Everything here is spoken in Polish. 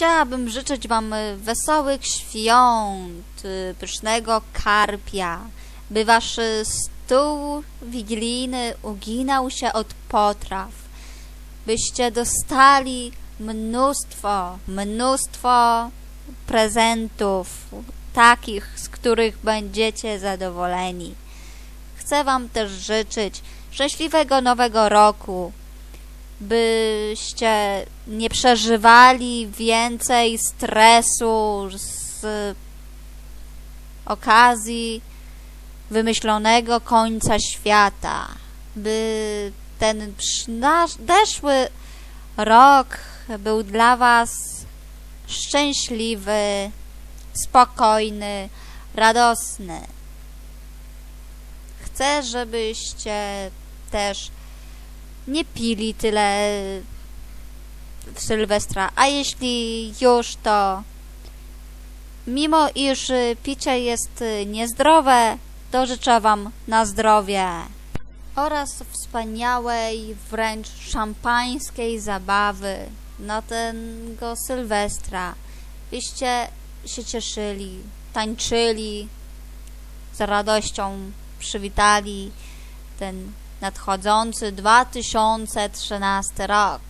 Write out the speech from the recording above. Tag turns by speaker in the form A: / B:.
A: Chciałabym życzyć Wam y, wesołych świąt, y, pysznego karpia, by Wasz y, stół wigilijny uginał się od potraw, byście dostali mnóstwo, mnóstwo prezentów, takich, z których będziecie zadowoleni. Chcę Wam też życzyć szczęśliwego nowego roku, byście nie przeżywali więcej stresu z okazji wymyślonego końca świata, by ten nadeszły rok był dla Was szczęśliwy, spokojny, radosny. Chcę, żebyście też nie pili tyle w Sylwestra, a jeśli już to mimo iż y, picie jest y, niezdrowe, to życzę Wam na zdrowie oraz wspaniałej, wręcz szampańskiej zabawy na tego Sylwestra. Byście się cieszyli, tańczyli, z radością przywitali ten nadchodzący 2013 rok.